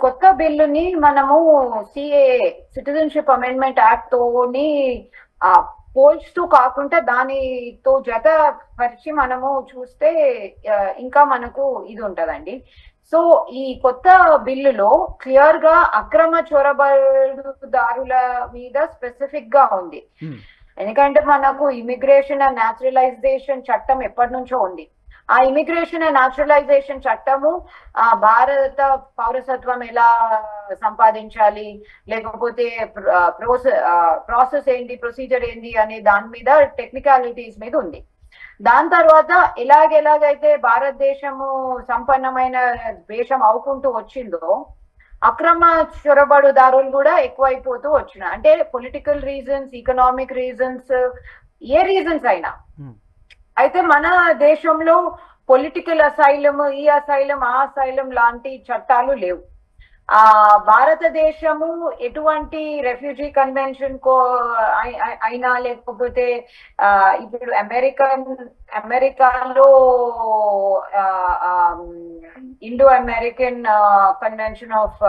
కొత్త బిల్లుని మనము సిఏ సిటిజన్షిప్ అమెండ్మెంట్ యాక్ట్ తోని ఆ, పోల్చుతూ కాకుండా దానితో జత పరిచి మనము చూస్తే ఇంకా మనకు ఇది ఉంటదండి. సో ఈ కొత్త బిల్లులో క్లియర్గా అక్రమ చొరబడుదారుల మీద స్పెసిఫిక్గా ఉంది. ఎందుకంటే మనకు ఇమిగ్రేషన్ అండ్ న్యాచురలైజేషన్ చట్టం ఎప్పటి నుంచో ఉంది. ఆ ఇమిగ్రేషన్ అండ్ నాచురలైజేషన్ చట్టము ఆ భారత పౌరసత్వం ఎలా సంపాదించాలి లేకపోతే ప్రోసెస్ ప్రాసెస్ ఏంటి ప్రొసీజర్ ఏంటి అనే దాని మీద టెక్నికాలిటీస్ మీద ఉంది. దాని తర్వాత ఎలాగెలాగైతే భారతదేశము సంపన్నమైన దేశం అవుకుంటూ వచ్చిందో అక్రమ చొరబడుదారులు కూడా ఎక్కువైపోతూ వచ్చినాయి అంటే పొలిటికల్ రీజన్స్ ఎకనామిక్ రీజన్స్ ఏ రీజన్స్ అయినా. అయితే మన దేశంలో పొలిటికల్ అసైలం ఈ అసైలం ఆ అసైలం లాంటి చట్టాలు లేవు. ఆ భారతదేశము ఎటువంటి రెఫ్యూజీ కన్వెన్షన్ కో అయినా లేకపోతే ఆ, ఇప్పుడు అమెరికన్ అమెరికాలో Indo American convention of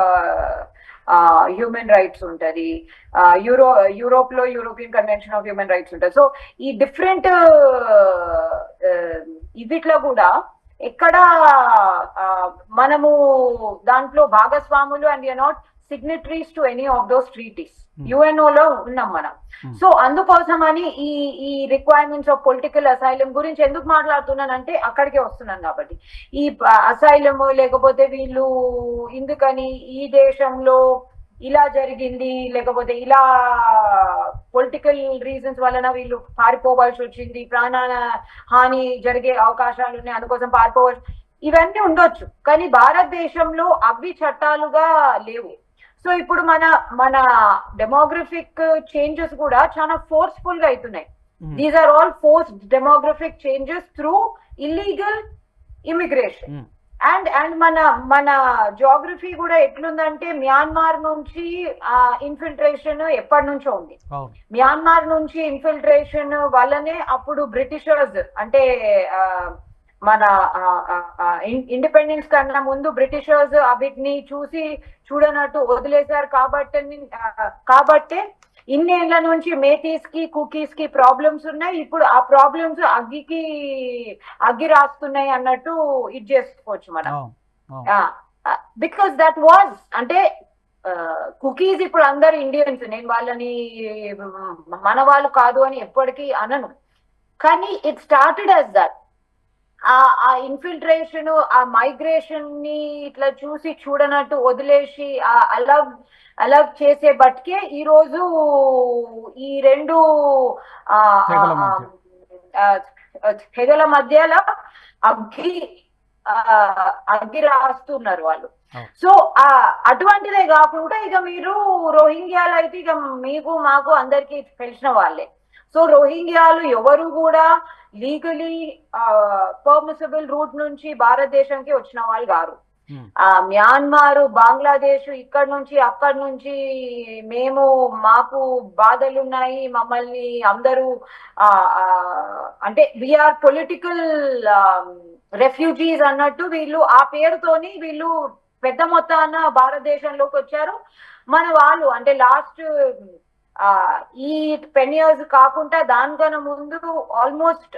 human rights ఉంటది. యూరో యూరోప్లో European convention of human rights ఉంటది. సో ఈ డిఫరెంట్ uh, uh, ఇవిట్లో కూడా ఎక్కడ ఆ, uh, మనము దాంట్లో భాగస్వాములు and you not signatories to any of those treaties. UNO లో ఉన్నాం మనం. Hmm. సో అందుకోసమని ఈ ఈ రిక్వైర్మెంట్స్ ఆఫ్ పొలిటికల్ అసైలం గురించి ఎందుకు మాట్లాడుతున్నానంటే అక్కడికే వస్తున్నాను కాబట్టి. ఈ అసైలం లేకపోతే వీళ్ళు ఎందుకని ఈ దేశంలో ఇలా జరిగింది లేకపోతే ఇలా పొలిటికల్ రీజన్స్ వలన వీళ్ళు పారిపోవాల్సి వచ్చింది ప్రాణాల హాని జరిగే అవకాశాలు ఉన్నాయి అందుకోసం పారిపోవచ్చు ఇవన్నీ ఉండొచ్చు. కానీ భారతదేశంలో అవి చట్టాలుగా లేవు. సో ఇప్పుడు మన మన డెమోగ్రఫిక్ చేంజెస్ కూడా చాలా ఫోర్స్ఫుల్గా అవుతున్నాయి. These are all force demographic changes through illegal immigration. And and మన మన జోగ్రఫీ కూడా ఎట్లుందంటే మ్యాన్మార్ నుంచి ఇన్ఫిల్ట్రేషన్ ఎప్పటి నుంచో ఉంది మ్యాన్మార్ నుంచి ఇన్ఫిల్ట్రేషన్ వల్లనే అప్పుడు బ్రిటిషర్స్ అంటే మన ఇండిపెండెన్స్ కన్నా ముందు బ్రిటిషర్స్ వీటిని చూసి చూడనట్టు వదిలేశారు కాబట్టి కాబట్టే ఇన్నేళ్ళ నుంచి మేతీస్కి కుకీస్కి ప్రాబ్లమ్స్ ఉన్నాయి. ఇప్పుడు ఆ ప్రాబ్లమ్స్ అగ్గికి అగ్గి రాస్తున్నాయి అన్నట్టు ఇది చేసుకోవచ్చు మనం. బికాస్ దట్ వాజ్ అంటే కుకీస్ ఇప్పుడు అందరు ఇండియన్స్. నేను వాళ్ళని మన వాళ్ళు కాదు అని ఎప్పటికీ అనను. కానీ ఇట్ స్టార్టెడ్ యాజ్ దట్ ఆ ఆ ఇన్ఫిల్ట్రేషన్ ఆ మైగ్రేషన్ని ఇట్లా చూసి చూడనట్టు వదిలేసి ఆ అలగ్ అలగ్ చేసే బట్కే ఈ రోజు ఈ రెండు ఆ, తెగల మధ్యలో అగ్గి ఆ, అగ్గి రాస్తున్నారు వాళ్ళు. సో ఆ అటువంటిదే కాకుండా ఇక మీరు రోహింగ్యాలు అయితే ఇక మీకు మాకు అందరికి తెలిసిన వాళ్ళే. సో రోహింగ్యాలు ఎవరు కూడా లీగలీ పర్మిసబుల్ రూట్ నుంచి భారతదేశంకి వచ్చిన వాళ్ళు. ఆ మ్యాన్మార్ బంగ్లాదేశ్ ఇక్కడ నుంచి అక్కడ నుంచి మేము మాకు బాధలు ఉన్నాయి. మమ్మల్ని అందరూ అంటే వీఆర్ పొలిటికల్ రెఫ్యూజీస్ అన్నట్టు వీళ్ళు ఆ పేరుతోని వీళ్ళు పెద్ద మొత్తాన భారతదేశంలోకి వచ్చారు. మన వాళ్ళు అంటే లాస్ట్ ఈ టెన్ ఇయర్స్ కాకుండా దానికన్నా ముందు ఆల్మోస్ట్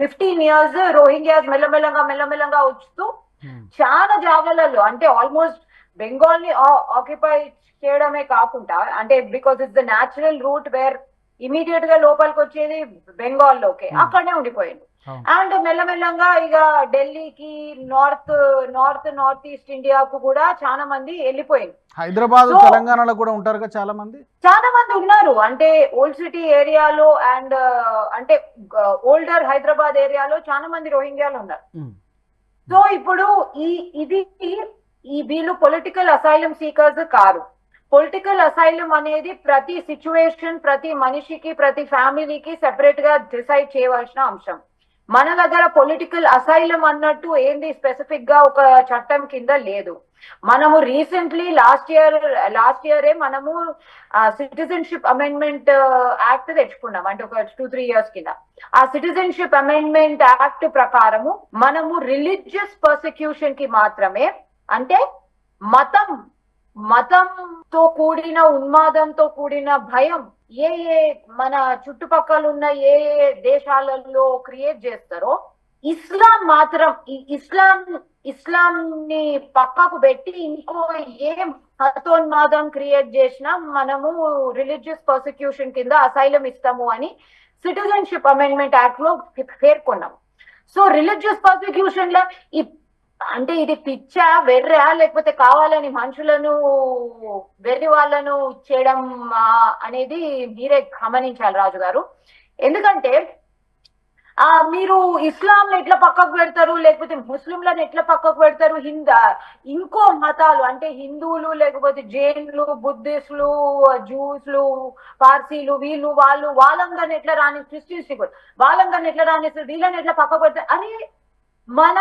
ఫిఫ్టీన్ ఇయర్స్ రోహింగ్యాస్ మెల్లమెల్లగా మెల్లమెల్లగా వస్తూ Hmm. చాలా జాగాలలో అంటే ఆల్మోస్ట్ బెంగాల్ని ఆక్యుపై చేయడమే కాకుండా అంటే because it's the natural route where ఇమీడియట్గా లోపలికి వచ్చేది బెంగాల్ లోకే Hmm. అక్కడనే ఉండిపోయింది. అండ్ మెల్లమెల్లంగా ఇక ఢిల్లీకి నార్త్ నార్త్ నార్త్ ఈస్ట్ ఇండియాకు కూడా చాలా మంది వెళ్ళిపోయింది హైదరాబాద్ తెలంగాణలో కూడా ఉంటారు చాలా మంది? చాలా మంది ఉన్నారు. అంటే ఓల్డ్ సిటీ ఏరియాలో అండ్ అంటే ఓల్డర్ హైదరాబాద్ ఏరియాలో చాలా మంది రోహింగ్యాలు ఉన్నారు. సో ఇప్పుడు ఈ ఇది ఈ వీళ్ళు పొలిటికల్ అసైలం సీకర్స్ కాదు. పొలిటికల్ అసైలం అనేది ప్రతి సిచ్యువేషన్ ప్రతి మనిషికి ప్రతి ఫ్యామిలీకి సెపరేట్గా డిసైడ్ చేయవలసిన అంశం. మన దగ్గర పొలిటికల్ అసైలం అన్నట్టు ఏంది? స్పెసిఫిక్గా ఒక చట్టం కింద లేదు. మనము రీసెంట్లీ లాస్ట్ ఇయర్ లాస్ట్ ఇయరే మనము సిటిజన్షిప్ అమెండ్మెంట్ యాక్ట్ తెచ్చుకున్నాం. అంటే ఒక టూ త్రీ ఇయర్స్ కింద. ఆ సిటిజన్షిప్ అమెండ్మెంట్ యాక్ట్ ప్రకారము మనము రిలీజియస్ పర్సిక్యూషన్కి మాత్రమే అంటే మతం మతంతో కూడిన ఉన్మాదంతో కూడిన భయం ఏ ఏ మన చుట్టుపక్కల ఉన్న ఏ ఏ దేశాలలో క్రియేట్ చేస్తారో ఇస్లాం మాత్రం ఇస్లాం ఇస్లాం ని పక్కకు పెట్టి ఇంకో ఏ మతోన్మాదం క్రియేట్ చేసినా మనము రిలీజియస్ పర్సిక్యూషన్ కింద అసైలం ఇస్తాము అని సిటిజన్షిప్ అమెండ్మెంట్ యాక్ట్లో పేర్కొన్నాము. సో రిలీజియస్ పర్సిక్యూషన్లో ఈ అంటే ఇది పిచ్చా వెర్రా లేకపోతే కావాలని మనుషులను వెర్రి వాళ్ళను చేయడం అనేది మీరే గమనించాలి రాజు గారు ఎందుకంటే ఆ మీరు ఇస్లాంలు ఎట్లా పక్కకు పెడతారు లేకపోతే ముస్లింలను ఎట్లా పక్కకు పెడతారు హింద ఇంకో మతాలు అంటే హిందువులు లేకపోతే జైన్లు బుద్ధిస్టులు జూస్లు పార్సీలు వీళ్ళు వాళ్ళు వాళ్ళందరిని ఎట్లా రాని క్రిస్టియన్స్ వాళ్ళందరిని ఎట్లా రానిస్తారు వీళ్ళని ఎట్లా పక్కకు పెడతారు అని మన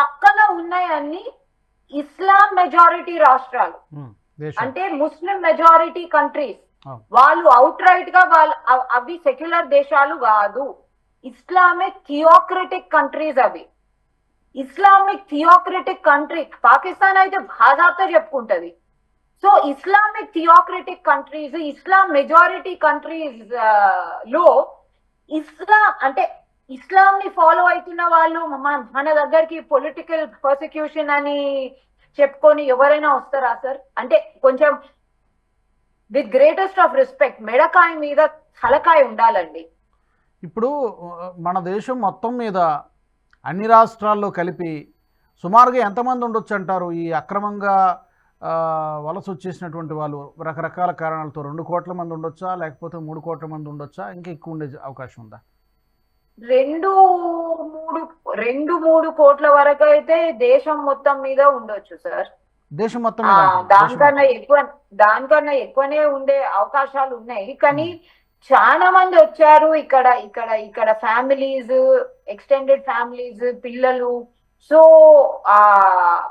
పక్కన ఉన్నాయన్ని ఇస్లాం మెజారిటీ రాష్ట్రాలు. అంటే ముస్లిం మెజారిటీ కంట్రీస్. వాళ్ళు అవుట్ రైట్గా వాళ్ళు అవ్- సెక్యులర్ దేశాలు కాదు. ఇస్లామిక్ థియోక్రటిక్ కంట్రీస్ అవి. ఇస్లామిక్ థియోక్రటిక్ కంట్రీ పాకిస్తాన్ అయితే బాధాప్తో చెప్పుకుంటది. So Islamic theocratic countries Islam majority కంట్రీస్లో ఇస్లాం అంటే ఇస్లాం ని ఫాలో అవుతున్న వాళ్ళు మన దగ్గరికి పొలిటికల్ పర్సిక్యూషన్ అని చెప్పుకొని ఎవరైనా వస్తారా సార్? అంటే కొంచెం విత్ గ్రేటెస్ట్ ఆఫ్ రెస్పెక్ట్ మెడకాయ మీద తలకాయ ఉండాలండి. ఇప్పుడు మన దేశం మొత్తం మీద అన్ని రాష్ట్రాల్లో కలిపి సుమారుగా ఎంతమంది ఉండొచ్చు అంటారు? ఈ అక్రమంగా వలస వచ్చేసినటువంటి వాళ్ళు రకరకాల కారణాలతో రెండు కోట్ల మంది ఉండొచ్చా? లేకపోతే మూడు కోట్ల మంది ఉండొచ్చా? ఇంకా ఎక్కువ ఉండే అవకాశం ఉందా? రెండు మూడు రెండు మూడు కోట్ల వరకు అయితే దేశం మొత్తం మీద ఉండొచ్చు సార్. దేశం మొత్తం దానికన్నా ఎక్కువ దానికన్నా ఎక్కువనే ఉండే అవకాశాలు ఉన్నాయి. కానీ చాలా మంది వచ్చారు ఇక్కడ ఇక్కడ ఇక్కడ ఫ్యామిలీస్ ఎక్స్టెండెడ్ ఫ్యామిలీస్ పిల్లలు. సో ఆ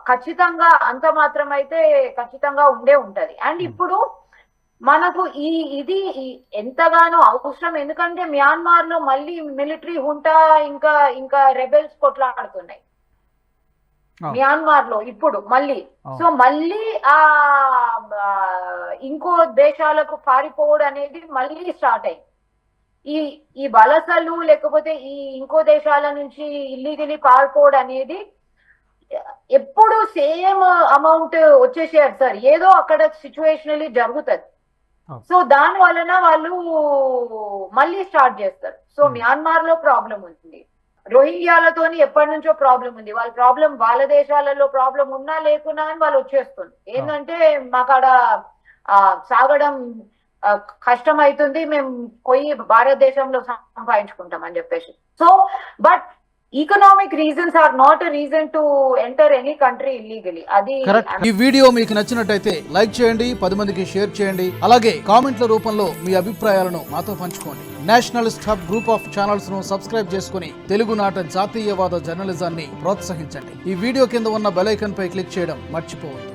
ఖచ్చితంగా అంత మాత్రం అయితే ఖచ్చితంగా ఉండే ఉంటది. అండ్. ఇప్పుడు మనకు ఈ ఇది ఎంతగానో అవసరం ఎందుకంటే మియాన్మార్లో మళ్ళీ మిలిటరీ హుంటా ఇంకా ఇంకా రెబెల్స్ కొట్లాడుతున్నాయి. మియాన్మార్లో ఇప్పుడు మళ్ళీ. సో మళ్ళీ ఆ ఇంకో దేశాలకు పారిపోవడం అనేది మళ్ళీ స్టార్ట్ అయింది ఈ ఈ వలసలు లేకపోతే ఈ ఇంకో దేశాల నుంచి ఇల్లీగలీ పారిపోవడం అనేది ఎప్పుడు సేమ్ అమౌంట్ వచ్చేసారు సార్ ఏదో అక్కడ సిచ్యువేషనలీ జరుగుతుంది. సో దాని వలన వాళ్ళు మళ్ళీ స్టార్ట్ చేస్తారు. సో. మియాన్మార్లో ప్రాబ్లం ఉంది. రోహింగ్యాలతోని ఎప్పటి నుంచో ప్రాబ్లం ఉంది. వాళ్ళ ప్రాబ్లం వాళ్ళ దేశాలలో ప్రాబ్లం ఉన్నా లేకున్నా అని వాళ్ళు వచ్చేస్తుంది. ఏంటంటే మాకాడ ఆ, సాగడం కష్టం అవుతుంది మేము పోయి భారతదేశంలో సంపాదించుకుంటాం అని చెప్పేసి. So but economic reasons are not reason to enter any country illegally అది కరెక్ట్ ఈ వీడియో మీకు నచ్చినట్టయితే లైక్ చేయండి పది మందికి షేర్ చేయండి. అలాగే కామెంట్ల రూపంలో మీ అభిప్రాయాలను మాతో పంచుకోండి. నేషనల్ హబ్ గ్రూప్ ఆఫ్ ఛానల్స్ను సబ్స్క్రైబ్ చేసుకుని తెలుగునాట జాతీయవాద జర్నలిజాన్ని ప్రోత్సహించండి. ఈ వీడియో కింద ఉన్న బెల్ పై క్లిక్ చేయడం మర్చిపోవద్దు.